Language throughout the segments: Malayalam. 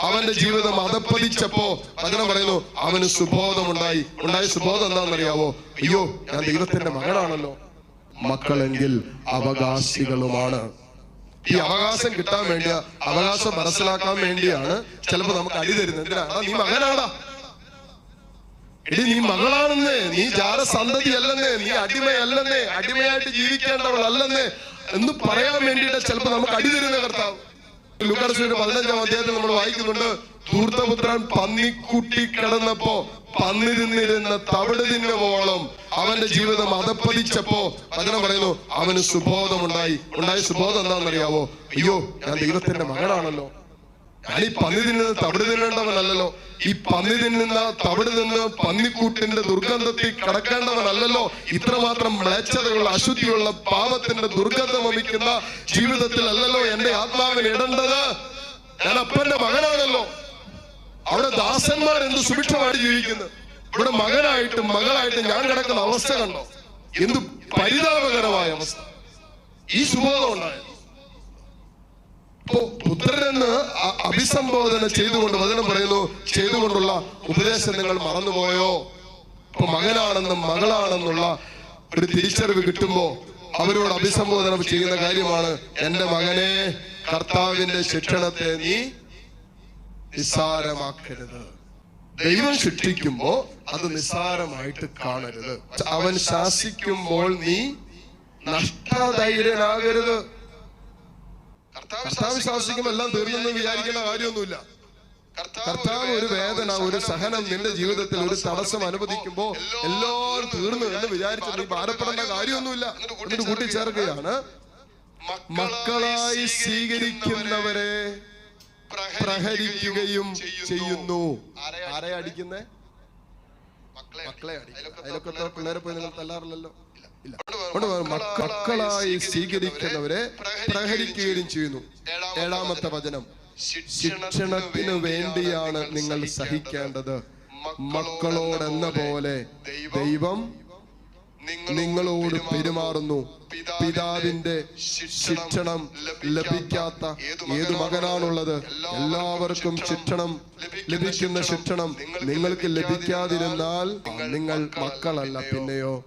അവന്റെ ജീവിതം അതപ്പതിച്ചപ്പോ വചനം പറയുന്നു അവന് സുബോധമുണ്ടായി. ഉണ്ടായ സുബോധം എന്താണെന്നറിയാവോ? അയ്യോ ഞാൻ ദൈവത്തിന്റെ മകനാണല്ലോ മക്കളെങ്കിൽ അവകാശികളുമാണ്. ഈ അവകാശം കിട്ടാൻ വേണ്ടിയ അവകാശം മനസ്സിലാക്കാൻ വേണ്ടിയാണ് ചിലപ്പോ നമുക്ക് അടി തരുന്നത്. എന്തിനാ? നീ മകനാടാ. എടി നീ മകളാണെന്നേ നീ ജാരസന്തതി അല്ലെന്നേ നീ അടിമയല്ലെന്നേ അടിമയായിട്ട് ജീവിക്കേണ്ടവളല്ലെന്നേ എന്ന് പറയാൻ വേണ്ടിയിട്ട് ചിലപ്പോ നമുക്ക് അടി തരുന്ന കർത്താവ്. ലുക്കാർസിന്റെ പതിനഞ്ചാം അധ്യായത്തിൽ നമ്മൾ വായിക്കുന്നുണ്ട് ധൂർത്തപുത്രൻ പന്നിക്കുട്ടി കിടന്നപ്പോ പന്നി തിന്നിരുന്ന തവിട് തിന്നുവോളം അവന്റെ ജീവിതം അതപ്പതിച്ചപ്പോ അങ്ങനെ പറയുന്നു അവന് സുബോധമുണ്ടായി. ഉണ്ടായ സുബോധം എന്താണെന്നറിയാവോ? അയ്യോ ഞാൻ ദൈവത്തിന്റെ മകനാണല്ലോ ഞാൻ ഈ പന്നി തിന്നുന്ന തവിട് തിന്നേണ്ടവനല്ലല്ലോ. ഈ പന്നി തിന്നുന്ന തവിട് നിന്ന് പന്നിക്കൂട്ടിന്റെ ദുർഗന്ധത്തിൽ കടക്കേണ്ടവനല്ലല്ലോ. ഇത്രമാത്രം മ്ലേച്ഛതയുള്ള അശുദ്ധിയുള്ള പാപത്തിന്റെ ദുർഗന്ധം വമിക്കുന്ന ജീവിതത്തിലല്ലല്ലോ എന്റെ ആത്മാവിന് ഇടേണ്ടത്. ഞാൻ അപ്പന്റെ മകനാണല്ലോ. അവിടെ ദാസന്മാർ എന്ത് സുഭിക്ഷമായിട്ട് ജീവിക്കുന്നത് ഇവിടെ മകനായിട്ടും മകളായിട്ടും ഞാൻ കിടക്കുന്ന അവസ്ഥ കണ്ടോ? എന്ത് പരിതാപകരമായ അവസ്ഥ. ഈ സുബോധം ഉണ്ടായത് അഭിസംബോധന ചെയ്തുകൊണ്ട് വചനം പറയുന്നു. ചെയ്തുകൊണ്ടുള്ള ഉപദേശം നിങ്ങൾ മറന്നുപോയോ? ഇപ്പൊ മകനാണെന്നും മകളാണെന്നുള്ള ഒരു തിരിച്ചറിവ് കിട്ടുമ്പോ അവരോട് അഭിസംബോധന ചെയ്യുന്ന കാര്യമാണ് എന്റെ മകനെ കർത്താവിന്റെ ശിക്ഷണത്തെ നീ നിസ്സാരമാക്കരുത്. ദൈവം ശിക്ഷിക്കുമ്പോ അത് നിസ്സാരമായിട്ട് കാണരുത്. അവൻ ശാസിക്കുമ്പോൾ നീ നഷ്ടധൈര്യനാകരുത്. കർത്താവ് ശാസിക്കുമ്പോൾ എല്ലാം തീർന്നെന്ന് വിചാരിക്കേണ്ട കാര്യമൊന്നുമില്ല. കർത്താവ് ഒരു വേദന ഒരു സഹനം നിന്റെ ജീവിതത്തിൽ ഒരു തടസ്സം അനുവദിക്കുമ്പോ എല്ലാം തീർന്നു എന്ന് വിചാരിച്ചിട്ട് ഭാരപ്പെടേണ്ട കാര്യമൊന്നുമില്ല. എന്നിട്ട് കൂട്ടിച്ചേർക്കുകയാണ്. മക്കളായി സ്വീകരിക്കുന്നവരെ പ്രഹരിക്കുകയും ചെയ്യുന്നു. ആരെയാ അടിക്കുന്നേ? മക്കളെ അടിക്കുന്നത് അതിലൊക്കെ പിള്ളേരെ പോയി നിങ്ങൾ തല്ലാറില്ലല്ലോ. മക്കളായി സ്വീകരിക്കുന്നവരെ പ്രഹരിക്കുകയും ചെയ്യുന്നു. ഏഴാമത്തെ വചനം. ശിക്ഷണത്തിന് വേണ്ടിയാണ് നിങ്ങൾ സഹിക്കേണ്ടത്. മക്കളോടെന്ന പോലെ ദൈവം നിങ്ങളോട് പെരുമാറുന്നു. പിതാവിന്റെ ശിക്ഷണം ലഭിക്കാത്ത ഏത് മകനാണുള്ളത്? എല്ലാവർക്കും ശിക്ഷണം ലഭിക്കുന്ന ശിക്ഷണം നിങ്ങൾക്ക് ലഭിക്കാതിരുന്നാൽ നിങ്ങൾ മക്കളല്ല പിന്നെയോ?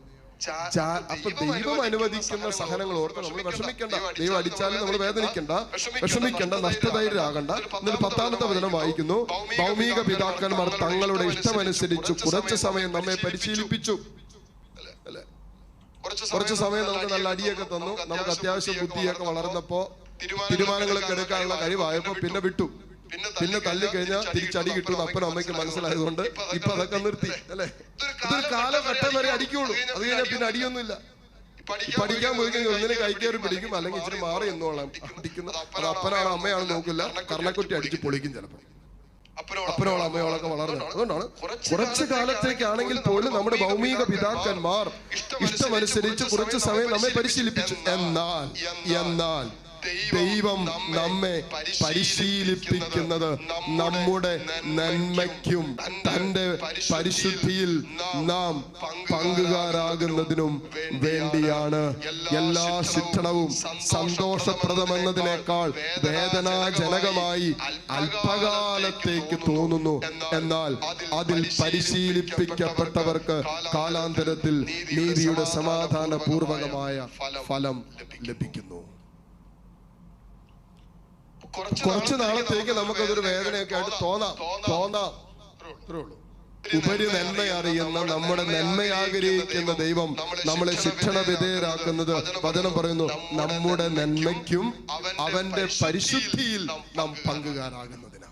അപ്പൊ ദൈവം അനുവദിക്കുന്ന സഹനങ്ങൾ ഓർത്ത് നമ്മൾ വിഷമിക്കണ്ട. ദൈവം അടിച്ചാലും നമ്മൾ വേദനിക്കണ്ട. വിഷമിക്കണ്ട. നഷ്ടധൈര്യരാകണ്ട. എന്നിട്ട് പത്താമത്തെ വചനം വായിക്കുന്നു. ഭൗമിക പിതാക്കന്മാർ തങ്ങളുടെ ഇഷ്ടമനുസരിച്ച് കുറച്ചു സമയം നമ്മെ പരിശീലിപ്പിച്ചു. അല്ലേ? കുറച്ച് സമയം നമുക്ക് നല്ല അടിയൊക്കെ തന്നു. നമുക്ക് അത്യാവശ്യം ബുദ്ധിയൊക്കെ വളർന്നപ്പോ തീരുമാനങ്ങളൊക്കെ എടുക്കാനുള്ള കഴിവായപ്പോ പിന്നെ വിട്ടു. പിന്നെ തല്ലി കഴിഞ്ഞാൽ തിരിച്ചടി കിട്ടും. അപ്പനും അമ്മയ്ക്ക് മനസ്സിലായതുകൊണ്ട് ഇപ്പൊ അതൊക്കെ നിർത്തി. അല്ലെ? ഇതൊരു കാലഘട്ടം വരെ അടിക്കുള്ളൂ. അത് കഴിഞ്ഞാൽ പിന്നെ അടിയൊന്നുമില്ല. പഠിക്കാൻ പോയി കഴിഞ്ഞാൽ ഒന്നിനെ കൈക്കയറി പിടിക്കും. അല്ലെങ്കിൽ ഇച്ചിരി മാറി എന്നോളാം. അടിക്കുന്ന. അത് അപ്പനാണ് അമ്മയാണ് നോക്കില്ല. കർണക്കുറ്റി അടിച്ച് പൊളിക്കും ചിലപ്പോൾ അപ്പനോളം അമ്മയോളൊക്കെ വളർന്നു. അതുകൊണ്ടാണ് കുറച്ച് കാലത്തേക്കാണെങ്കിൽ പോലും നമ്മുടെ ഭൗമിക പിതാക്കന്മാർ ഇഷ്ടമനുസരിച്ച് കുറച്ച് സമയം നമ്മെ പരിശീലിപ്പിച്ചു. എന്നാൽ. എന്നാൽ. ദൈവം നമ്മെ പരിശീലിപ്പിക്കുന്നത് നമ്മുടെ നന്മയ്ക്കും തന്റെ പരിശുദ്ധിയിൽ നാം പങ്കുകാരാകുന്നതിനും വേണ്ടിയാണ്. എല്ലാ ശിക്ഷണവും സന്തോഷപ്രദമെന്നതിനേക്കാൾ വേദനാജനകമായി അല്പകാലത്തേക്ക് തോന്നുന്നു. എന്നാൽ അതിൽ പരിശീലിപ്പിക്കപ്പെട്ടവർക്ക് കാലാന്തരത്തിൽ നീതിയുടെ സമാധാനപൂർവകമായ ഫലം ലഭിക്കുന്നു. കുറച്ചു നാളത്തേക്ക് നമുക്കതൊരു വേദനയൊക്കെ ആയിട്ട് തോന്നാം. തോന്നാം. ഉപരി നന്മ അറിയുന്ന നമ്മുടെ നന്മ ആഗ്രഹിക്കുന്ന ദൈവം നമ്മളെ ശിക്ഷണ വിധേയരാക്കുന്നത് വചനം പറയുന്നു നമ്മുടെ നന്മയ്ക്കും അവന്റെ പരിശുദ്ധിയിൽ നാം പങ്കുകാരാകുന്നതിനാണ്